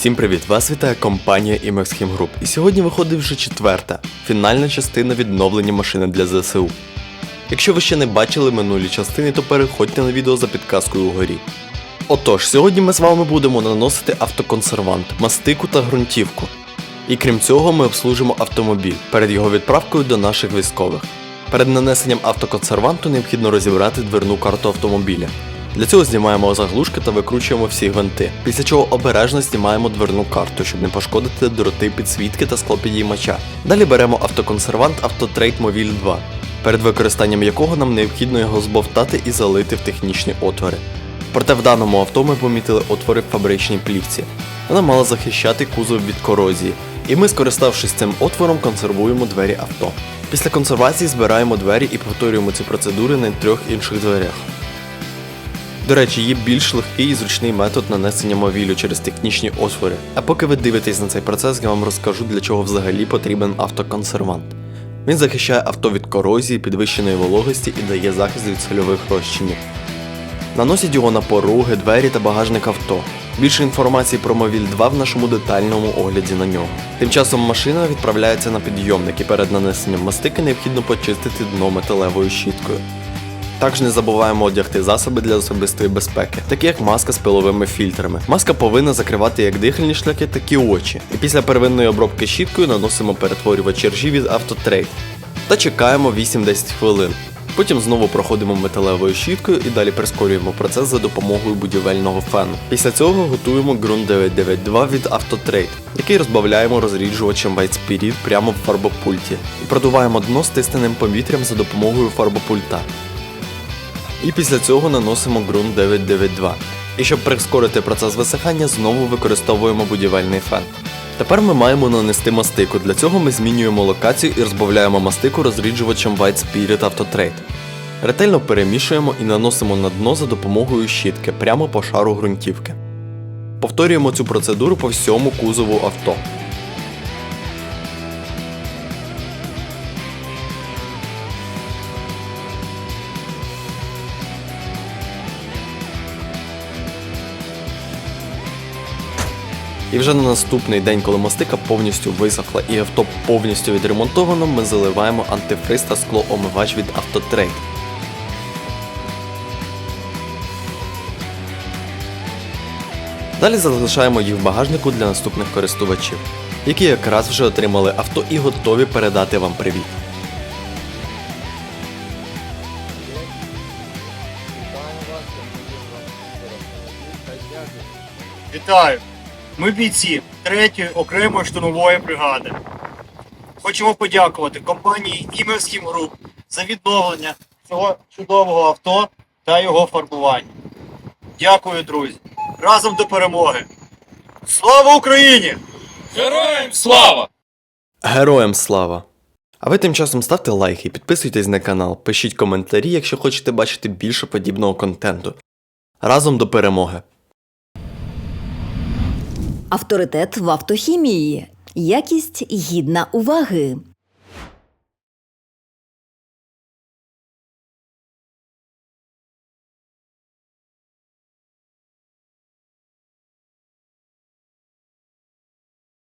Всім привіт! Вас вітає компанія IMEX Him Group. І сьогодні виходить вже четверта, фінальна частина відновлення машини для ЗСУ. Якщо ви ще не бачили минулі частини, то переходьте на відео за підказкою угорі. Отож, сьогодні ми з вами будемо наносити автоконсервант, мастику та ґрунтівку. І крім цього, ми обслужимо автомобіль перед його відправкою до наших військових. Перед нанесенням автоконсерванту необхідно розібрати дверну карту автомобіля. Для цього знімаємо заглушки та викручуємо всі гвинти, після чого обережно знімаємо дверну карту, щоб не пошкодити дроти підсвітки та склопідіймача. Далі беремо автоконсервант Автотрейд Mobile 2, перед використанням якого нам необхідно його збовтати і залити в технічні отвори. Проте в даному авто ми помітили отвори в фабричній плівці. Вона мала захищати кузов від корозії, і ми, скориставшись цим отвором, консервуємо двері авто. Після консервації збираємо двері і повторюємо ці процедури на трьох інших дверях. До речі, є більш легкий і зручний метод нанесення мовілю через технічні отвори. А поки ви дивитесь на цей процес, я вам розкажу, для чого взагалі потрібен автоконсервант. Він захищає авто від корозії, підвищеної вологості і дає захист від сольових розчинів. Наносять його на поруги, двері та багажник авто. Більше інформації про Мовіль 2 в нашому детальному огляді на нього. Тим часом машина відправляється на підйомник і перед нанесенням мастики необхідно почистити дно металевою щіткою. Також не забуваємо одягти засоби для особистої безпеки, такі як маска з пиловими фільтрами. Маска повинна закривати як дихальні шляхи, так і очі. І після первинної обробки щіткою наносимо перетворювач ржі від Autotrade та чекаємо 8-10 хвилин. Потім знову проходимо металевою щіткою і далі прискорюємо процес за допомогою будівельного фену. Після цього готуємо ґрунт 992 від Autotrade, який розбавляємо розріджувачем Spirit прямо в фарбопульті і продуваємо дно стисненим повітрям за допомогою фарбопульта. І після цього наносимо ґрунт 992. І щоб прискорити процес висихання, знову використовуємо будівельний фен. Тепер ми маємо нанести мастику. Для цього ми змінюємо локацію і розбавляємо мастику розріджувачем White Spirit Autotrade. Ретельно перемішуємо і наносимо на дно за допомогою щітки прямо по шару ґрунтівки. Повторюємо цю процедуру по всьому кузову авто. І вже на наступний день, коли мастика повністю висохла і авто повністю відремонтовано, ми заливаємо антифриз та склоомивач від Autotrade. Далі залишаємо їх в багажнику для наступних користувачів, які якраз вже отримали авто і готові передати вам привіт. Вітаю! Ми бійці 3-ї окремої штурмової бригади. Хочемо подякувати компанії Імерським Груп за відновлення цього чудового авто та його фарбування. Дякую, друзі! Разом до перемоги! Слава Україні! Героям слава! Героям слава! А ви тим часом ставте лайки, підписуйтесь на канал, пишіть коментарі, якщо хочете бачити більше подібного контенту. Разом до перемоги! Авторитет в автохімії. Якість гідна уваги.